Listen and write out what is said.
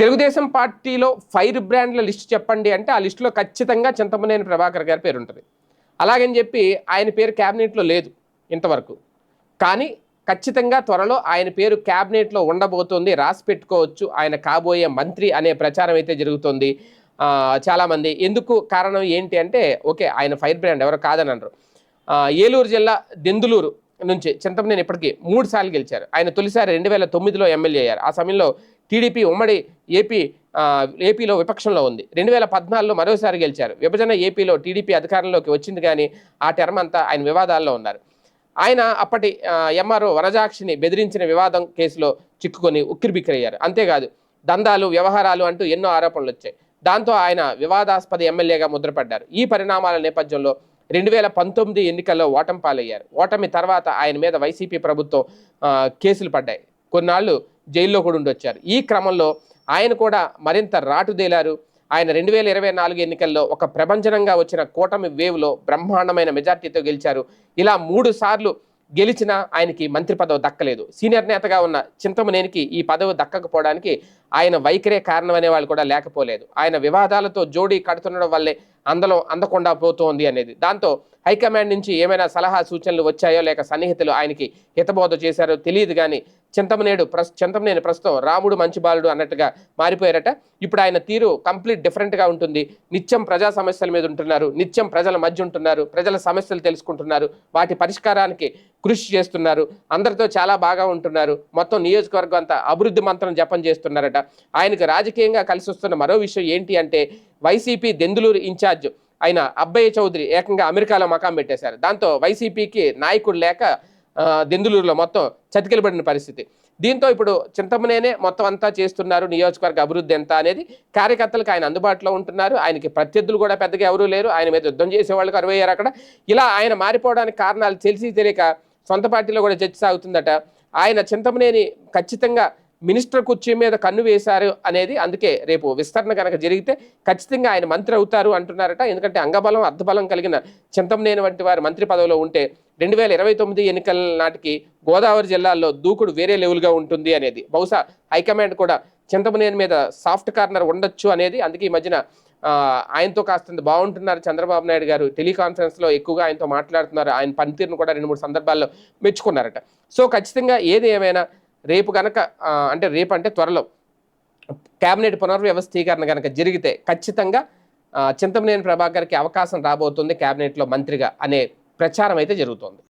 తెలుగుదేశం పార్టీలో ఫైర్ బ్రాండ్ల లిస్ట్ చెప్పండి అంటే ఆ లిస్టులో ఖచ్చితంగా చింతమనేని ప్రభాకర్ గారి పేరు ఉంటుంది. అలాగని చెప్పి ఆయన పేరు క్యాబినెట్లో లేదు ఇంతవరకు. కానీ ఖచ్చితంగా త్వరలో ఆయన పేరు క్యాబినెట్లో ఉండబోతోంది రాసి పెట్టుకోవచ్చు ఆయన కాబోయే మంత్రి అనే ప్రచారం అయితే జరుగుతుంది చాలామంది. ఎందుకు కారణం ఏంటి అంటే ఓకే ఆయన ఫైర్ బ్రాండ్ ఎవరు కాదని అన్నారు ఏలూరు జిల్లా దెందులూరు నుంచి చింతమనేని ఇప్పటికీ మూడు సార్లు గెలిచారు. ఆయన తొలిసారి రెండు వేల తొమ్మిదిలో ఎమ్మెల్యే అయ్యారు. ఆ సమయంలో టీడీపీ ఉమ్మడి ఏపీ ఏపీలో విపక్షంలో ఉంది. రెండు వేల పద్నాలుగులో మరోసారి గెలిచారు. విభజన ఏపీలో టీడీపీ అధికారంలోకి వచ్చింది కానీ ఆ టర్మ్ అంతా ఆయన వివాదాల్లో ఉన్నారు. ఆయన అప్పటి ఎంఆర్ఓ వనజాక్షిని బెదిరించిన వివాదం కేసులో చిక్కుకొని ఉక్కిరిబిక్కిరయ్యారు. అంతేకాదు దందాలు వ్యవహారాలు అంటూ ఎన్నో ఆరోపణలు వచ్చాయి. దాంతో ఆయన వివాదాస్పద ఎమ్మెల్యేగా ముద్రపడ్డారు. ఈ పరిణామాల నేపథ్యంలో రెండు వేల పంతొమ్మిది ఎన్నికల్లో ఓటమి పాలయ్యారు. ఓటమి తర్వాత ఆయన మీద వైసీపీ ప్రభుత్వం కేసులు పడ్డాయి. కొన్నాళ్ళు జైల్లో కూడా ఉండొచ్చారు. ఈ క్రమంలో ఆయన కూడా మరింత రాటుదేలారు. ఆయన రెండు వేల ఇరవై నాలుగు ఎన్నికల్లో ఒక ప్రభంజనంగా వచ్చిన కూటమి వేవ్లో బ్రహ్మాండమైన మెజార్టీతో గెలిచారు. ఇలా మూడు సార్లు గెలిచినా ఆయనకి మంత్రి పదవి దక్కలేదు. సీనియర్ నేతగా ఉన్న చింతమనేనికి ఈ పదవి దక్కకపోవడానికి ఆయన వైఖరే కారణం వాళ్ళు కూడా లేకపోలేదు. ఆయన వివాదాలతో జోడీ కడుతుండడం వల్లే అందలో అందకుండా పోతోంది అనేది. దాంతో హైకమాండ్ నుంచి ఏమైనా సలహా సూచనలు వచ్చాయో లేక సన్నిహితులు ఆయనకి హితబోధ చేశారో తెలియదు కానీ చింతమనేడు ప్రస్ చింతమనేని ప్రస్తుతం రాముడు మంచి బాలుడు అన్నట్టుగా మారిపోయారట. ఇప్పుడు ఆయన తీరు కంప్లీట్ డిఫరెంట్గా ఉంటుంది. నిత్యం ప్రజా సమస్యల మీద ఉంటున్నారు. నిత్యం ప్రజల మధ్య ఉంటున్నారు. ప్రజల సమస్యలు తెలుసుకుంటున్నారు. వాటి పరిష్కారానికి కృషి చేస్తున్నారు. అందరితో చాలా బాగా ఉంటున్నారు. మొత్తం నియోజకవర్గం అంతా అభివృద్ధి మంత్రం జపం చేస్తున్నారట. ఆయనకు రాజకీయంగా కలిసి వస్తున్న మరో విషయం ఏంటి అంటే వైసీపీ దెందులూరు ఇన్ఛార్జ్ అయిన అబ్బయ్య చౌదరి ఏకంగా అమెరికాలో మకాం పెట్టేశారు. దాంతో వైసీపీకి నాయకుడు లేక దెందులూరులో మొత్తం చతికిలబడిన పరిస్థితి. దీంతో ఇప్పుడు చింతమనేనే మొత్తం అంతా చేస్తున్నారు. నియోజకవర్గ అభివృద్ధి ఎంత అనేది కార్యకర్తలకు ఆయన అందుబాటులో ఉంటున్నారు. ఆయనకి ప్రత్యర్థులు కూడా పెద్దగా ఎవరూ లేరు. ఆయన మీద యుద్ధం చేసే వాళ్ళకి కరువయ్యారు అక్కడ. ఇలా ఆయన మారిపోవడానికి కారణాలు తెలిసి తెలియక సొంత పార్టీలో కూడా చర్చ సాగుతుందట. ఆయన చింతమనేని ఖచ్చితంగా మినిస్టర్ కుర్చీ మీద కన్ను వేశారు అనేది అందుకే రేపు విస్తరణ కనుక జరిగితే ఖచ్చితంగా ఆయన మంత్రి అవుతారు అంటున్నారట. ఎందుకంటే అంగబలం అర్ధబలం కలిగిన చింతమనేని వంటి వారు మంత్రి పదవిలో ఉంటే రెండు వేల ఇరవై తొమ్మిది ఎన్నికల నాటికి గోదావరి జిల్లాల్లో దూకుడు వేరే లెవెల్గా ఉంటుంది అనేది. బహుశా హైకమాండ్ కూడా చింతమనేని మీద సాఫ్ట్ కార్నర్ ఉండొచ్చు అనేది అందుకే ఈ మధ్యన ఆయనతో కాస్తంత బాగుంటున్నారు చంద్రబాబు నాయుడు గారు. టెలికాన్ఫరెన్స్లో ఎక్కువగా ఆయనతో మాట్లాడుతున్నారు. ఆయన పనితీరును కూడా రెండు మూడు సందర్భాల్లో మెచ్చుకున్నారట. సో ఖచ్చితంగా ఏది ఏమైనా రేపు కనుక అంటే రేపు అంటే త్వరలో కేబినెట్ పునర్వ్యవస్థీకరణ కనుక జరిగితే ఖచ్చితంగా చింతమనేని ప్రభాకర్కి అవకాశం రాబోతుంది కేబినెట్లో మంత్రిగా అనే ప్రచారం అయితే జరుగుతోంది.